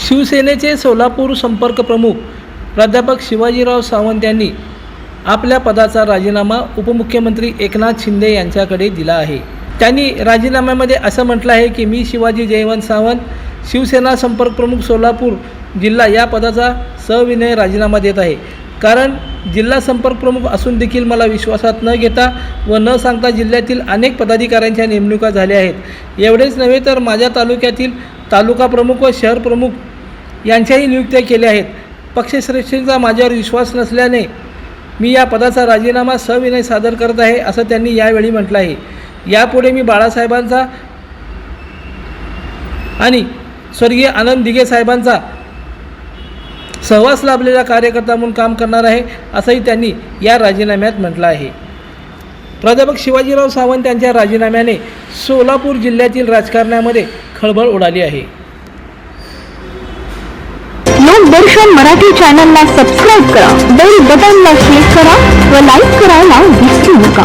शिवसेनेचे सोलापूर संपर्क प्रमुख प्राध्यापक शिवाजीराव सावंत यांनी आपल्या पदाचा राजीनामा उपमुख्यमंत्री एकनाथ शिंदे यांच्याकडे दिला आहे. त्यांनी राजीनाम्यामध्ये असं म्हटलं आहे की मी शिवाजी जयवंत सावंत शिवसेना संपर्क प्रमुख सोलापूर जिल्हा या पदाचा सविनय राजीनामा देत आहे. कारण जिल्हा संपर्क प्रमुख असून देखील मला विश्वासात न घेता व न सांगता जिल्ह्यातील अनेक पदाधिकाऱ्यांच्या नेमणुका झाल्या आहेत. एवढेच नव्हे तर माझ्या तालुक्यातील तालुका प्रमुख व शहर प्रमुख यांच्याही नियुक्त्या केल्या आहेत. पक्षश्रेष्ठींचा माझ्यावर विश्वास नसल्याने मी या पदाचा राजीनामा सविनय सादर करत आहे असं त्यांनी यावेळी म्हटलं आहे. यापुढे मी बाळासाहेबांचा आणि स्वर्गीय आनंद दिघे साहेबांचा सहवास लाभलेला कार्यकर्ता म्हणून काम करणार आहे असंही त्यांनी या राजीनाम्यात म्हटलं आहे. प्राध्यापक शिवाजीराव सावंत यांच्या राजीनाम्याने सोलापूर जिल्ह्यातील राजकारणामध्ये खळबळ उडाली आहे. लोकदर्शन मराठी चॅनलला सबस्क्राईब करा बेल बटनला क्लिक करा व लाईक करायला विसरू नका.